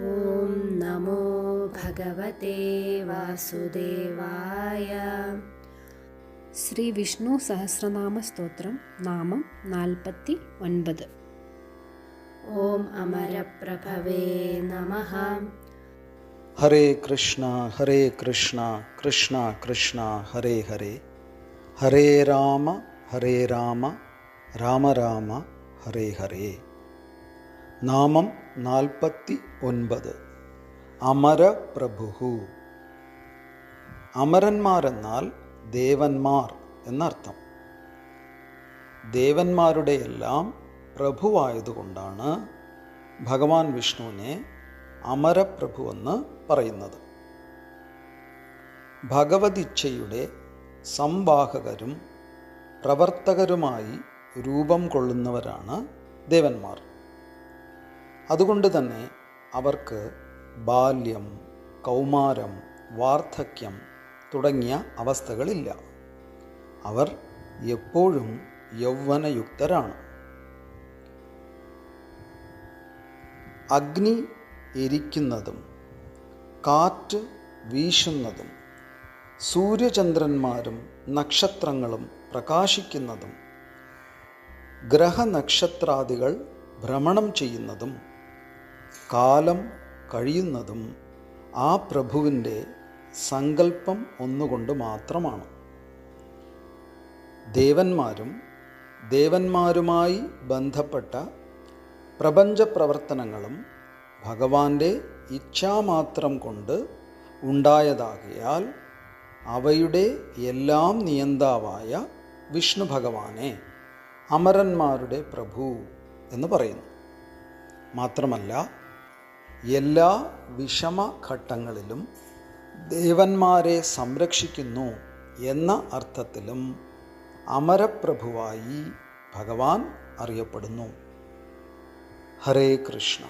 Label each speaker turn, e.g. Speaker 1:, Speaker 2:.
Speaker 1: ॐ नमो भगवते वासुदेवाय।
Speaker 2: श्रीविष्णुसहस्रनामस्तोत्रं नाम नाल्पति नान्
Speaker 1: ॐ अमरप्रभवे नमः।
Speaker 3: हरे कृष्ण हरे कृष्ण कृष्ण कृष्ण हरे हरे। हरे राम हरे राम राम राम हरे हरे। നാമം നാൽപ്പത്തി ഒൻപത് അമരപ്രഭുഹു. അമരന്മാരെന്നാൽ ദേവന്മാർ എന്നർത്ഥം. ദേവന്മാരുടെ ദേവന്മാരുടെയെല്ലാം പ്രഭുവായതുകൊണ്ടാണ് ഭഗവാൻ വിഷ്ണുവിനെ അമരപ്രഭു എന്ന് പറയുന്നത്. ഭഗവതിച്ഛയുടെ സംവാഹകരും പ്രവർത്തകരുമായി രൂപം കൊള്ളുന്നവരാണ് ദേവന്മാർ. അതുകൊണ്ട് തന്നെ അവർക്ക് ബാല്യം കൗമാരം വാർദ്ധക്യം തുടങ്ങിയ അവസ്ഥകളില്ല. അവർ എപ്പോഴും യൗവനയുക്തരാണ്. അഗ്നി എരിക്കുന്നതും കാറ്റ് വീശുന്നതും സൂര്യചന്ദ്രന്മാരും നക്ഷത്രങ്ങളും പ്രകാശിക്കുന്നതും ഗ്രഹനക്ഷത്രാദികൾ ഭ്രമണം ചെയ്യുന്നതും കാലം കഴിയുന്നതും ആ പ്രഭുവിന്റെ സങ്കല്പം ഒന്നുകൊണ്ട് മാത്രമാണ്. ദേവന്മാരും ദേവന്മാരുമായി ബന്ധപ്പെട്ട പ്രപഞ്ച പ്രവർത്തനങ്ങളും ഭഗവാന്റെ ഇച്ഛാമാത്രം കൊണ്ട് ഉണ്ടായതാകിയാൽ അവയുടെ എല്ലാം നിയന്താവായ വിഷ്ണു ഭഗവാനെ അമരന്മാരുടെ പ്രഭു എന്ന് പറയുന്നു. മാത്രമല്ല എല്ലാ വിഷമഘട്ടങ്ങളിലും ദേവന്മാരെ സംരക്ഷിക്കുന്നു എന്ന അർത്ഥത്തിലും അമരപ്രഭുവായി ഭഗവാൻ അറിയപ്പെടുന്നു. ഹരേ കൃഷ്ണ.